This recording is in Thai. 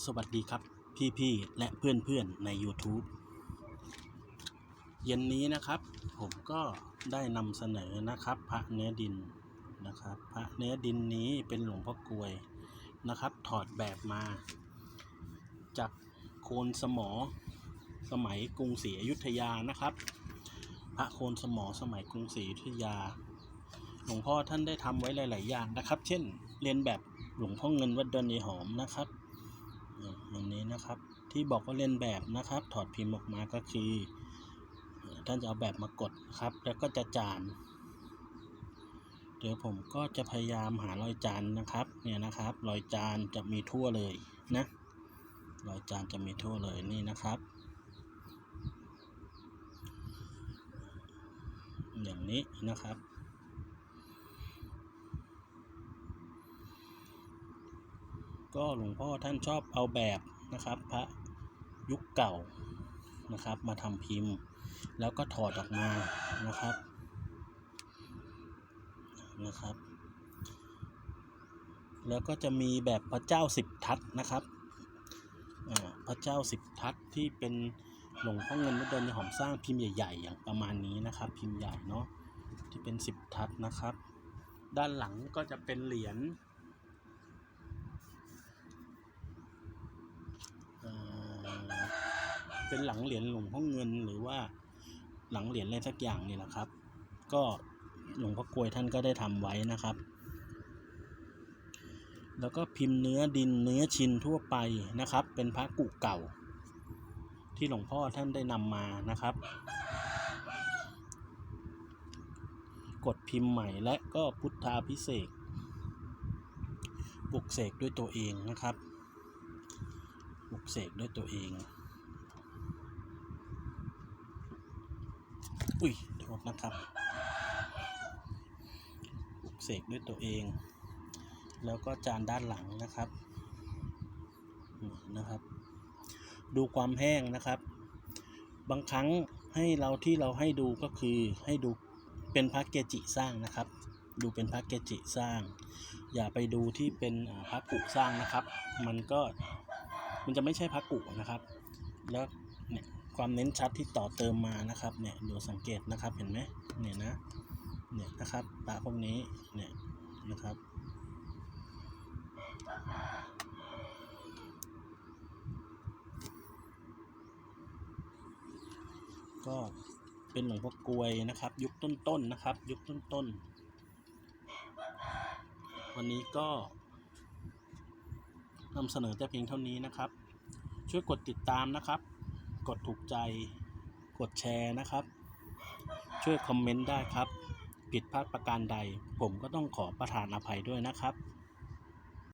สวัสดีครับพี่ๆและเพื่อนๆใน YouTube เย็นนี้นะครับ ผมก็ได้นำเสนอนะครับ พระเนื้อดินนะครับ พระเนื้อดินนี้เป็นหลวงพ่อกลวยนะครับ ถอดแบบมา จากโคนสมอสมัยกรุงศรีอยุธยานะครับ พระโคนสมอสมัยกรุงศรีอยุธยา หลวงพ่อท่านได้ทำไว้หลาย ๆ อย่างนะครับ เช่นเรียนแบบหลวงพ่อเงินวัดดอนยายหอมนะครับ อันนี้นะครับที่บอกว่าเล่นแบบนะครับ ถอดพิมพ์ออกมาก็คือท่านจะเอาแบบมากดครับ แล้วก็จะจาน เดี๋ยวผมก็จะพยายามหารอยจานนะครับ เนี่ยนะครับรอยจานจะมีทั่วเลยนะรอยจานจะมีทั่วเลยนี่นะครับ อย่างนี้นะครับ ก็หลวงพ่อท่านชอบเอาแบบนะครับ พระยุคเก่านะครับ มาทำพิมพ์ แล้วก็ถอดออกมานะครับนะครับ แล้วก็จะมีแบบพระเจ้าสิบทัศนะครับพระเจ้าสิบทัศที่เป็นหลวงพ่อเงินวัดดอนหอมสร้างพิมพ์ใหญ่ ๆ อย่างประมาณนี้นะครับ พิมพ์ใหญ่เนาะที่เป็นสิบทัศนะครับ ด้านหลังก็จะเป็นเหรียญ เอ่อ เป็นหลังเหรียญหลวงพ่อเงินหรือว่าหลังเหรียญอะไรสักอย่างนี่แหละครับ ก็หลวงพ่อกลวยท่านก็ได้ทำไว้นะครับ แล้วก็พิมพ์เนื้อดินเนื้อชินทั่วไปนะครับ เป็นพระกุเก่า ที่หลวงพ่อท่านได้นำมานะครับ กดพิมพ์ใหม่และก็พุทธาพิเศษปลุกเสกด้วยตัวเองนะครับปลุกเสกด้วยตัวเอง อุ้ยโทษนะครับเสกด้วยตัวเอง แล้วก็จานด้านหลังนะครับนะครับ ดูความแห้งนะครับ บางครั้งให้เราที่เราให้ดูก็คือให้ดูเป็นพระเกจิสร้างนะครับ ดูเป็นพระเกจิสร้าง อย่าไปดูที่เป็นพระกุสร้างนะครับ มันก็มันจะไม่ใช่พักกุนะครับ แล้วเนี่ย ความเน้นชัดที่ต่อเติมมานะครับเนี่ยดูสังเกตนะครับเห็นไหมเนี่ยนะเนี่ยนะครับปลาพวกนี้เนี่ยนะครับก็เป็นหลวงพ่อกลวยนะครับ ยุคต้นๆนนะครับ ยุคต้นๆวันนี้ก็นำเสนอแต่เพียงเท่านี้นะครับ ช่วยกดติดตามนะครับ กดถูกใจ กดแชร์นะครับ ช่วยคอมเมนต์ได้ครับ ผิดพลาดประการใด ผมก็ต้องขอประทานอภัยด้วยนะครับ